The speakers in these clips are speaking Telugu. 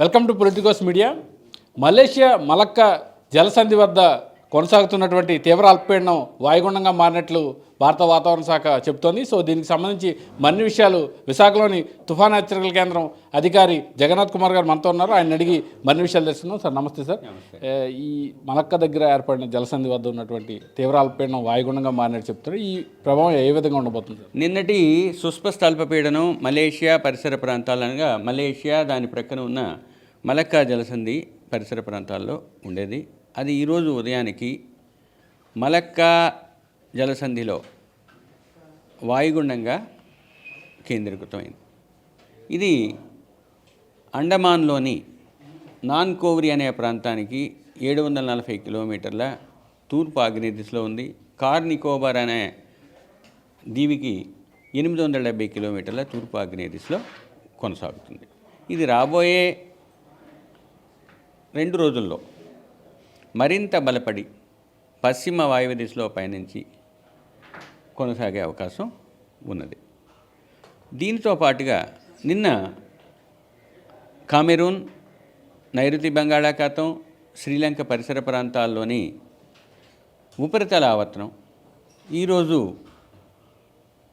Welcome to Politicos media. Malaysia Malacca జలసంధి వద్ద కొనసాగుతున్నటువంటి తీవ్ర అల్పపీడనం వాయుగుండంగా మారినట్లు భారత వాతావరణ శాఖ చెబుతోంది. సో దీనికి సంబంధించి మరిన్ని విషయాలు విశాఖలోని తుఫాన్ హెచ్చరికల కేంద్రం అధికారి జగన్నాథ్ కుమార్ గారు మనతో ఉన్నారు. ఆయన అడిగి మరిన్ని విషయాలు తెలుసుకుందాం. సార్ నమస్తే సార్. ఈ మలక్క దగ్గర ఏర్పడిన జలసంధి వద్ద ఉన్నటువంటి తీవ్ర అల్పపీడనం వాయుగుండంగా మారినట్టు చెప్తున్నారు. ఈ ప్రభావం ఏ విధంగా ఉండబోతుంది సార్? నిన్నటి సుస్పష్ట అల్పపీడనం మలేషియా పరిసర ప్రాంతాలు అనగా మలేషియా దాని ప్రక్కన ఉన్న మలక్కా జలసంధి పరిసర ప్రాంతాల్లో ఉండేది. అది ఈరోజు ఉదయానికి మలక్కా జలసంధిలో వాయుగుండంగా కేంద్రీకృతమైంది. ఇది అండమాన్లోని నాన్ కోవరి అనే ప్రాంతానికి ఏడు వందల నలభై కిలోమీటర్ల తూర్పు ఆగ్నేయ దిశలో ఉంది. కార్ నికోబార్ అనే దీవికి ఎనిమిది వందల డెబ్బై కిలోమీటర్ల తూర్పు ఆగ్నేయ దిశలో కొనసాగుతుంది. ఇది రాబోయే రెండు రోజుల్లో మరింత బలపడి పశ్చిమ వాయువ్య దిశలో పయనించి కొనసాగే అవకాశం ఉన్నది. దీనితో పాటుగా నిన్న కామెరూన్ నైరుతి బంగాళాఖాతం శ్రీలంక పరిసర ప్రాంతాల్లోని ఉపరితల ఆవర్తనం ఈరోజు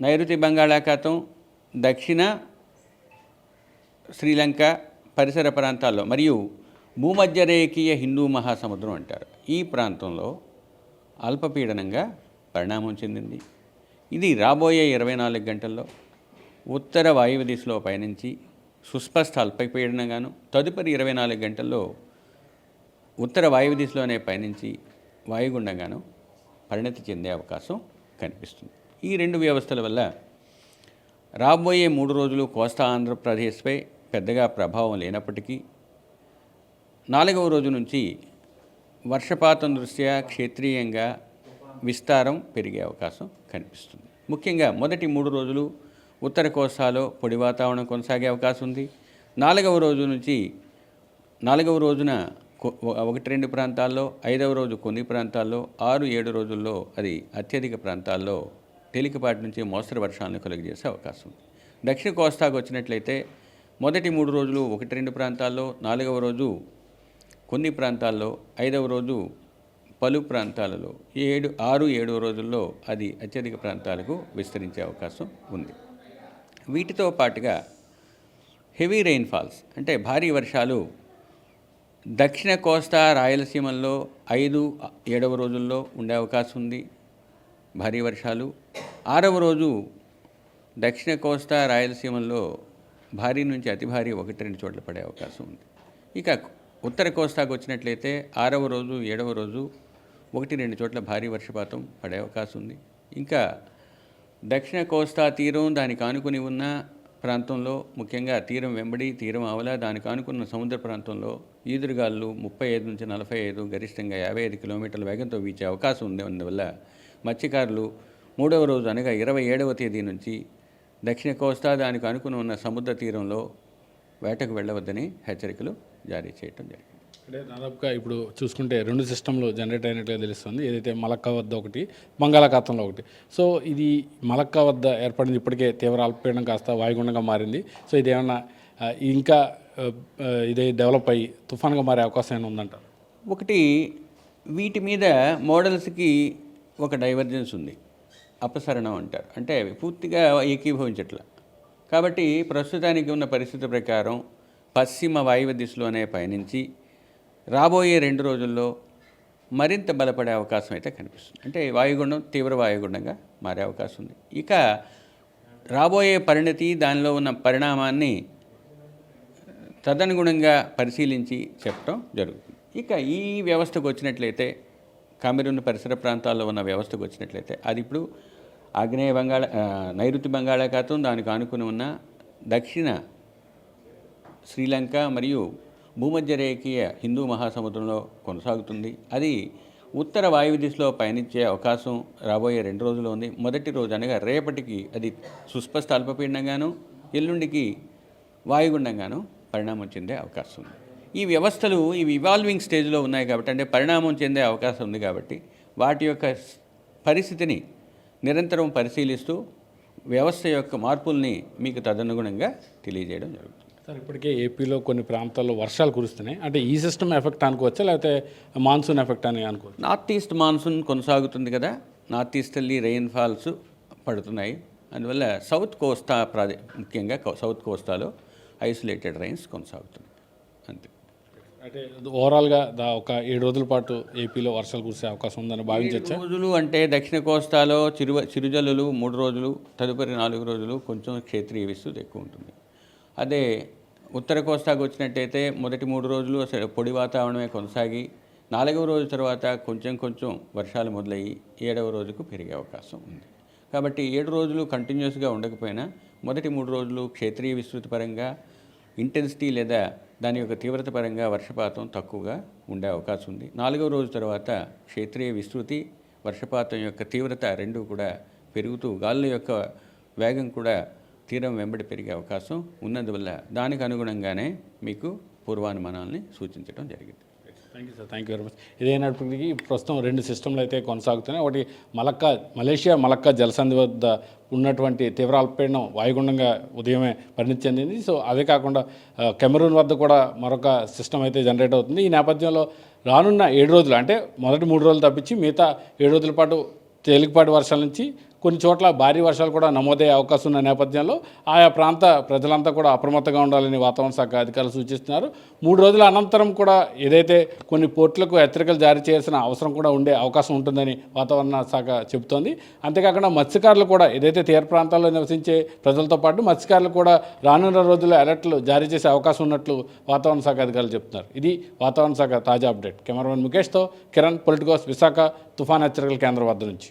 నైరుతి బంగాళాఖాతం దక్షిణ శ్రీలంక పరిసర ప్రాంతాల్లో మరియు భూమధ్యరేఖీయ హిందూ మహాసముద్రం అంటారు. ఈ ప్రాంతంలో అల్పపీడనంగా పరిణామం చెందింది. ఇది రాబోయే ఇరవై నాలుగు గంటల్లో ఉత్తర వాయువ్య దిశలో పయనించి సుస్పష్ట అల్పపీడనంగాను తదుపరి ఇరవై నాలుగు గంటల్లో ఉత్తర వాయువ్య దిశలోనే పయనించి వాయుగుండంగాను పరిణతి చెందే అవకాశం కనిపిస్తుంది. ఈ రెండు వ్యవస్థల వల్ల రాబోయే మూడు రోజులు కోస్తా ఆంధ్రప్రదేశ్పై పెద్దగా ప్రభావం లేనప్పటికీ నాలుగవ రోజు నుంచి వర్షపాతం దృష్ట్యా క్షేత్రీయంగా విస్తారం పెరిగే అవకాశం కనిపిస్తుంది. ముఖ్యంగా మొదటి మూడు రోజులు ఉత్తర కోస్తాలో పొడి వాతావరణం కొనసాగే అవకాశం ఉంది. నాలుగవ రోజు నుంచి నాలుగవ రోజున ఒకటి రెండు ప్రాంతాల్లో ఐదవ రోజు కొన్ని ప్రాంతాల్లో ఆరు ఏడు రోజుల్లో అది అత్యధిక ప్రాంతాల్లో తేలికపాటి నుంచి మోస్తరు వర్షాలను కలుగజేసే అవకాశం ఉంది. దక్షిణ కోస్తాకు వచ్చినట్లయితే మొదటి మూడు రోజులు ఒకటి రెండు ప్రాంతాల్లో నాలుగవ రోజు కొన్ని ప్రాంతాల్లో ఐదవ రోజు పలు ప్రాంతాలలో ఏడు ఆరు ఏడవ రోజుల్లో అది అత్యధిక ప్రాంతాలకు విస్తరించే అవకాశం ఉంది. వీటితో పాటుగా హెవీ రెయిన్ఫాల్స్ అంటే భారీ వర్షాలు దక్షిణ కోస్తా రాయలసీమల్లో ఐదు ఏడవ రోజుల్లో ఉండే అవకాశం ఉంది. భారీ వర్షాలు. ఆరవ రోజు దక్షిణ కోస్తా రాయలసీమల్లో భారీ నుంచి అతి భారీ ఒకటి రెండు చోట్ల పడే అవకాశం ఉంది. ఇక ఉత్తర కోస్తాకు వచ్చినట్లయితే ఆరవ రోజు ఏడవ రోజు ఒకటి రెండు చోట్ల భారీ వర్షపాతం పడే అవకాశం ఉంది. ఇంకా దక్షిణ కోస్తా తీరం దానికి ఆనుకుని ఉన్న ప్రాంతంలో ముఖ్యంగా తీరం వెంబడి తీరం ఆవల దానికి ఆనుకున్న సముద్ర ప్రాంతంలో ఈదురుగాలు ముప్పై ఐదు నుంచి నలభై ఐదు గరిష్టంగా యాభై ఐదు కిలోమీటర్ల వేగంతో వీచే అవకాశం ఉంది. అందువల్ల మత్స్యకారులు మూడవ రోజు అనగా ఇరవై ఏడవ తేదీ నుంచి దక్షిణ కోస్తా దానికి అనుకుని ఉన్న సముద్ర తీరంలో వేటకు వెళ్ళవద్దని హెచ్చరికలు జారీ చేయటం జరిగింది. అంటే దాదాపుగా ఇప్పుడు చూసుకుంటే రెండు సిస్టంలు జనరేట్ అయినట్లుగా తెలుస్తుంది. ఏదైతే మలక్కా వద్ద ఒకటి బంగాళాఖాతంలో ఒకటి. సో ఇది మలక్కా వద్ద ఏర్పడింది ఇప్పటికే తీవ్ర అల్పపీడనం కాస్త వాయుగుండంగా మారింది. సో ఇది ఏమన్నా ఇంకా ఇదే డెవలప్ అయ్యి తుఫాన్గా మారే అవకాశం ఏమైనా ఉందంటారు ఒకటి వీటి మీద మోడల్స్కి ఒక డైవర్జెన్స్ ఉంది. అపసరణం అంటారు. అంటే పూర్తిగా ఏకీభవించట్ల. కాబట్టి ప్రస్తుతానికి ఉన్న పరిస్థితి ప్రకారం పశ్చిమ వాయువ్య దిశలోనే పయనించి రాబోయే రెండు రోజుల్లో మరింత బలపడే అవకాశం అయితే కనిపిస్తుంది. అంటే వాయుగుండం తీవ్ర వాయుగుండంగా మారే అవకాశం ఉంది. ఇక రాబోయే పరిణతి దానిలో ఉన్న పరిణామాన్ని తదనుగుణంగా పరిశీలించి చెప్పడం జరుగుతుంది. ఇక ఈ వ్యవస్థకు వచ్చినట్లయితే కామెరూన్ పరిసర ప్రాంతాల్లో ఉన్న వ్యవస్థకు వచ్చినట్లయితే అది ఇప్పుడు ఆగ్నేయ బంగాళ నైరుతి బంగాళాఖాతం దానికి ఆనుకుని ఉన్న దక్షిణ శ్రీలంక మరియు భూమధ్య రేఖీయ హిందూ మహాసముద్రంలో కొనసాగుతుంది. అది ఉత్తర వాయువ్య దిశలో పయనించే అవకాశం రాబోయే రెండు రోజులు ఉంది. మొదటి రోజు అనగా రేపటికి అది సుస్పష్ట అల్పపీడనంగాను ఎల్లుండికి వాయుగుండంగాను పరిణామం చెందే అవకాశం ఉంది. ఈ వ్యవస్థలు ఇవి ఇవాల్వింగ్ స్టేజ్లో ఉన్నాయి కాబట్టి అంటే పరిణామం చెందే అవకాశం ఉంది కాబట్టి వాటి యొక్క పరిస్థితిని నిరంతరం పరిశీలిస్తూ వ్యవస్థ యొక్క మార్పుల్ని మీకు తదనుగుణంగా తెలియజేయడం జరుగుతుంది. సార్ ఇప్పటికే ఏపీలో కొన్ని ప్రాంతాల్లో వర్షాలు కురుస్తున్నాయి. అంటే ఈ సిస్టమ్ ఎఫెక్ట్ అనుకోవచ్చా? లేకపోతే మాన్సూన్ ఎఫెక్ట్ అని అనుకోవచ్చు? నార్త్ ఈస్ట్ మాన్సూన్ కొనసాగుతుంది కదా. నార్త్ ఈస్టర్లీ రెయిన్ ఫాల్స్ పడుతున్నాయి. అందువల్ల సౌత్ కోస్తా ప్రాదే ముఖ్యంగా సౌత్ కోస్తాలో ఐసోలేటెడ్ రైన్స్ కొనసాగుతుంది అంటే ఓవరాల్గా దా ఒక ఏడు రోజుల పాటు ఏపీలో వర్షాలు కురిసే అవకాశం ఉందని భావించవచ్చు రోజులు అంటే దక్షిణ కోస్తాలో చిరు చిరుజల్లులు మూడు రోజులు తదుపరి నాలుగు రోజులు కొంచెం క్షేత్రీయ విస్తృతి ఎక్కువ ఉంటుంది. అదే ఉత్తర కోస్తాకు వచ్చినట్టయితే మొదటి మూడు రోజులు అసలు పొడి వాతావరణమే కొనసాగి నాలుగవ రోజు తర్వాత కొంచెం కొంచెం వర్షాలు మొదలయ్యి ఏడవ రోజుకు పెరిగే అవకాశం ఉంది. కాబట్టి ఏడు రోజులు కంటిన్యూస్గా ఉండకపోయినా మొదటి మూడు రోజులు క్షేత్రీయ విస్తృతి పరంగా ఇంటెన్సిటీ లేదా దాని యొక్క తీవ్రత పరంగా వర్షపాతం తక్కువగా ఉండే అవకాశం ఉంది. నాలుగవ రోజు తర్వాత క్షేత్రీయ విస్తృతి వర్షపాతం యొక్క తీవ్రత రెండు కూడా పెరుగుతూ గాలుల యొక్క వేగం కూడా తీరం వెంబడి పెరిగే అవకాశం ఉన్నందువల్ల దానికి అనుగుణంగానే మీకు పూర్వానుమానాల్ని సూచించడం జరిగింది. Thank you sir thank you very much ఇదేనప్పటికీ ప్రస్తుతం రెండు సిస్టమ్లు అయితే కొనసాగుతున్నాయి. ఒకటి మలక్కా మలేషియా మలక్కా జలసంధి వద్ద ఉన్నటువంటి తీవ్ర అల్పపీడనం వాయుగుండంగా ఉదయమే పరిణితి చెందింది. సో అదే కాకుండా కెమెరూన్ వద్ద కూడా మరొక సిస్టమ్ అయితే జనరేట్ అవుతుంది. ఈ నేపథ్యంలో రానున్న ఏడు రోజులు అంటే మొదటి మూడు రోజులు తప్పించి మిగతా ఏడు రోజుల పాటు తేలికపాటి వర్షాల నుంచి కొన్ని చోట్ల భారీ వర్షాలు కూడా నమోదయ్యే అవకాశం ఉన్న నేపథ్యంలో ఆయా ప్రాంత ప్రజలంతా కూడా అప్రమత్తంగా ఉండాలని వాతావరణ శాఖ అధికారులు సూచిస్తున్నారు. మూడు రోజుల అనంతరం కూడా ఏదైతే కొన్ని పోర్టులకు హెచ్చరికలు జారీ చేయాల్సిన అవసరం కూడా ఉండే అవకాశం ఉంటుందని వాతావరణ శాఖ చెబుతోంది. అంతేకాకుండా మత్స్యకారులు కూడా ఏదైతే తీర ప్రాంతాల్లో నివసించే ప్రజలతో పాటు మత్స్యకారులు కూడా రానున్న రోజుల్లో అలర్ట్లు జారీ చేసే అవకాశం ఉన్నట్లు వాతావరణ శాఖ అధికారులు చెప్తున్నారు ఇది వాతావరణ శాఖ తాజా అప్డేట్. కెమెరామెన్ ముఖేష్తో కిరణ్ పొలిటికోస్ విశాఖ తుఫాన్ హెచ్చరికల కేంద్రం వద్ద నుంచి.